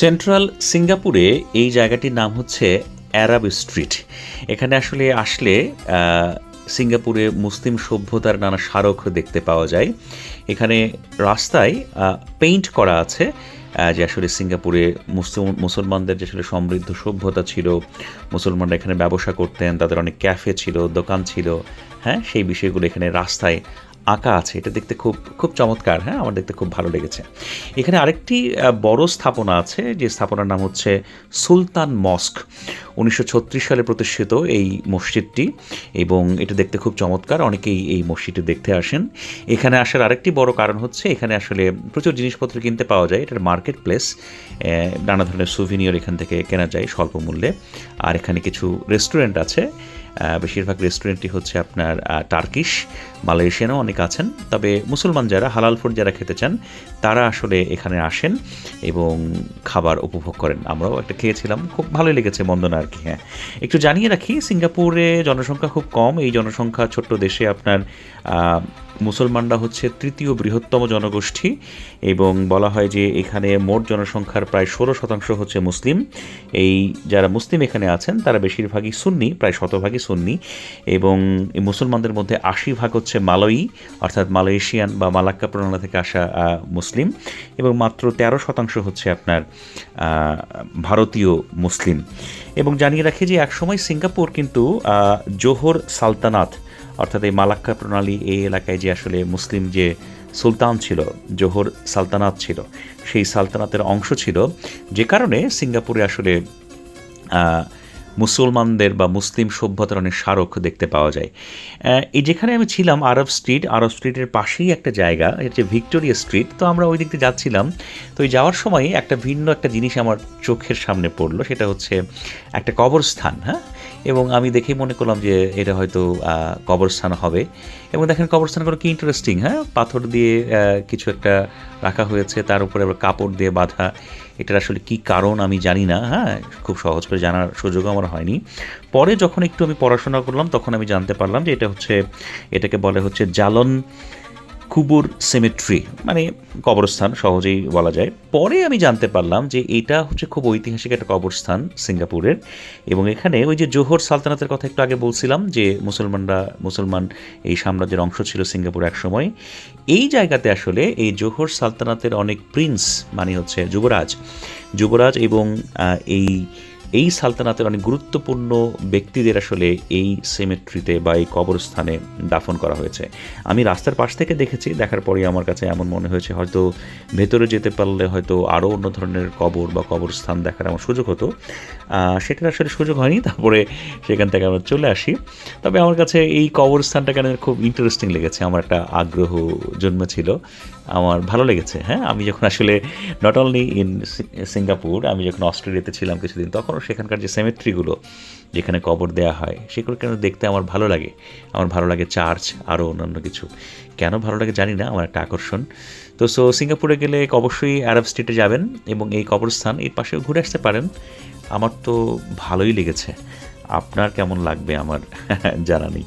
Central সিঙ্গাপুরে এই জায়গাটির নাম হচ্ছে অ্যারাব স্ট্রিট। এখানে আসলে আসলে সিঙ্গাপুরে মুসলিম সভ্যতার নানা স্মারক দেখতে পাওয়া যায়। এখানে রাস্তায় পেইন্ট করা আছে যে আসলে সিঙ্গাপুরে মুসলিম, মুসলমানদের যে আসলে সমৃদ্ধ সভ্যতা ছিল, মুসলমানরা এখানে ব্যবসা করতেন, তাদের অনেক ক্যাফে ছিল, দোকান ছিল হ্যাঁ? সেই বিষয়গুলো এখানে রাস্তায় আঁকা আছে, এটা দেখতে খুব খুব চমৎকার হ্যাঁ? আমার দেখতে খুব ভালো লেগেছে। এখানে আরেকটি বড় স্থাপনা আছে, যে স্থাপনার নাম হচ্ছে সুলতান মস্ক। উনিশশো ছত্রিশ সালে প্রতিষ্ঠিত এই মসজিদটি এবং এটা দেখতে খুব চমৎকার, অনেকেই এই মসজিদটি দেখতে আসেন। এখানে আসার আরেকটি বড় কারণ হচ্ছে, এখানে আসলে প্রচুর জিনিসপত্র কিনতে পাওয়া যায়, এটার মার্কেট প্লেস নানা ধরনের সুভিনিয়র এখান থেকে কেনা যায় স্বল্প মূল্যে। আর এখানে কিছু রেস্টুরেন্ট আছে বেশিরভাগ রেস্টুরেন্টটি হচ্ছে আপনার টার্কিশ মালয়েশিয়ানও অনেক আছেন। তবে মুসলমান যারা, হালাল ফুড যারা খেতে চান, তারা আসলে এখানে আসেন এবং খাবার উপভোগ করেন। আমরাও একটা খেয়েছিলাম, খুব ভালোই লেগেছে মন্দনা আর কি হ্যাঁ। একটু জানিয়ে রাখি, সিঙ্গাপুরে জনসংখ্যা খুব কম। এই জনসংখ্যা ছোট্ট দেশে আপনার মুসলমানরা হচ্ছে তৃতীয় বৃহত্তম জনগোষ্ঠী এবং বলা হয় যে এখানে মোট জনসংখ্যার প্রায় ষোলো শতাংশ হচ্ছে মুসলিম। এই যারা মুসলিম এখানে আছেন, তারা বেশিরভাগই সুন্নি, প্রায় শতভাগই সুন্নি এবং মুসলমানদের মধ্যে আশি ভাগ হচ্ছে মালয়ী, অর্থাৎ মালয়েশিয়ান বা মালাক্কা প্রণালী থেকে আসা মুসলিম এবং মাত্র তেরো শতাংশ হচ্ছে আপনার ভারতীয় মুসলিম। এবং জানিয়ে রাখি যে একসময় সিঙ্গাপুর কিন্তু জোহর সালতানাত অর্থাৎ এই মালাক্কা প্রণালী এই এলাকায় যে আসলে মুসলিম যে সুলতান ছিল, জোহর সালতানাত ছিল, সেই সালতানাতের অংশ ছিল, যে কারণে সিঙ্গাপুরে আসলে মুসলমানদের বা মুসলিম সভ্যতার অনেক স্মারক দেখতে পাওয়া যায়। এই যেখানে আমি ছিলাম, আরব স্ট্রিট, আরব স্ট্রিটের পাশেই একটা জায়গা হচ্ছে ভিক্টোরিয়া স্ট্রিট, তো আমরা ওই দিক দিয়ে যাচ্ছিলাম। তো ওই যাওয়ার সময় একটা ভিন্ন একটা জিনিস আমার চোখের সামনে পড়ল, সেটা হচ্ছে একটা কবরস্থান হ্যাঁ? এবং আমি দেখেই মনে করলাম যে এটা হয়তো কবরস্থান হবে। এবং দেখেন কবরস্থানগুলো কি ইন্টারেস্টিং হ্যাঁ? পাথর দিয়ে কিছু একটা রাখা হয়েছে, তার উপরে আবার কাপড় দিয়ে বাঁধা। এটার আসলে কি কারণ আমি জানি না হ্যাঁ? খুব সহজ করে জানার সুযোগ আমার হয়নি। পরে যখন একটু আমি পড়াশোনা করলাম, তখন আমি জানতে পারলাম যে এটা হচ্ছে, এটাকে বলে হচ্ছে জালন কুবুর সেমেট্রি মানে কবরস্থান সহজেই বলা যায়। পরে আমি জানতে পারলাম যে এটা হচ্ছে খুব ঐতিহাসিক একটা কবরস্থান সিঙ্গাপুরের। এবং এখানে ওই যে জোহর সালতানাতের কথা একটু আগে বলছিলাম যে মুসলমানরা, মুসলমান এই সাম্রাজ্যের অংশ ছিল সিঙ্গাপুর একসময় এই জায়গাতে আসলে এই জোহর সালতানাতের অনেক প্রিন্স মানে হচ্ছে যুবরাজ যুবরাজ এবং এই এই সালতানাতের অনেক গুরুত্বপূর্ণ ব্যক্তিদের আসলে এই সেমেট্রিতে বা এই কবরস্থানে দাফন করা হয়েছে। আমি রাস্তার পাশ থেকে দেখেছি, দেখার পরে আমার কাছে এমন মনে হয়েছে, হয়তো ভেতরে যেতে পারলে হয়তো আরও অন্য ধরনের কবর বা কবরস্থান দেখার আমার সুযোগ হতো। সেটার আসলে সুযোগ হয়নি, তারপরে সেখান থেকে আমরা চলে আসি। তবে আমার কাছে এই কবরস্থানটা কেন খুব ইন্টারেস্টিং লেগেছে, আমার একটা আগ্রহ জন্মেছিল। আমার ভালো লেগেছে হ্যাঁ? আমি যখন আসলে নট অনলি ইন সিঙ্গাপুর আমি যখন অস্ট্রেলিয়াতে ছিলাম কিছুদিন, তখনও সেখানকার যে সেমেট্রিগুলো যেখানে কবর দেওয়া হয়, সেগুলো কেন দেখতে আমার ভালো লাগে? আমার ভালো লাগে চার্চ আরও অন্যান্য কিছু। কেন ভালো লাগে জানি না, আমার একটা আকর্ষণ। তো সো সিঙ্গাপুরে গেলে অবশ্যই আরব স্টেটে যাবেন এবং এই কবরস্থান এর পাশেও ঘুরে আসতে পারেন। আমার তো ভালোই লেগেছে। আপনার কেমন লাগবে আমার জানা নেই।